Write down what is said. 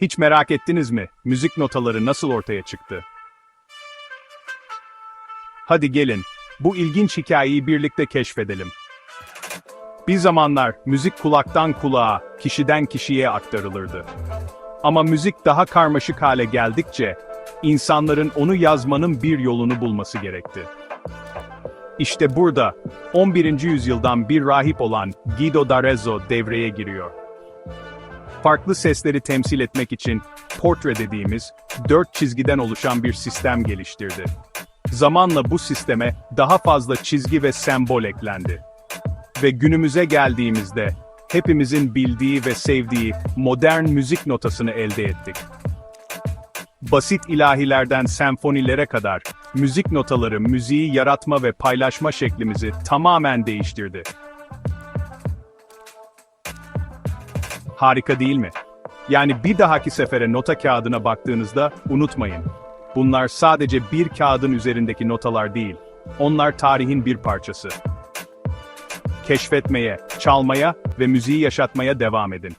Hiç merak ettiniz mi? Müzik notaları nasıl ortaya çıktı? Hadi gelin, bu ilginç hikayeyi birlikte keşfedelim. Bir zamanlar müzik kulaktan kulağa, kişiden kişiye aktarılırdı. Ama müzik daha karmaşık hale geldikçe, insanların onu yazmanın bir yolunu bulması gerekti. İşte burada, 11. yüzyıldan bir rahip olan Guido d'Arezzo devreye giriyor. Farklı sesleri temsil etmek için portre dediğimiz dört çizgiden oluşan bir sistem geliştirdi. Zamanla bu sisteme daha fazla çizgi ve sembol eklendi. Ve günümüze geldiğimizde hepimizin bildiği ve sevdiği modern müzik notasını elde ettik. Basit ilahilerden senfonilere kadar müzik notaları müziği yaratma ve paylaşma şeklimizi tamamen değiştirdi. Harika değil mi? Yani bir dahaki sefere nota kağıdına baktığınızda unutmayın. Bunlar sadece bir kağıdın üzerindeki notalar değil. Onlar tarihin bir parçası. Keşfetmeye, çalmaya ve müziği yaşatmaya devam edin.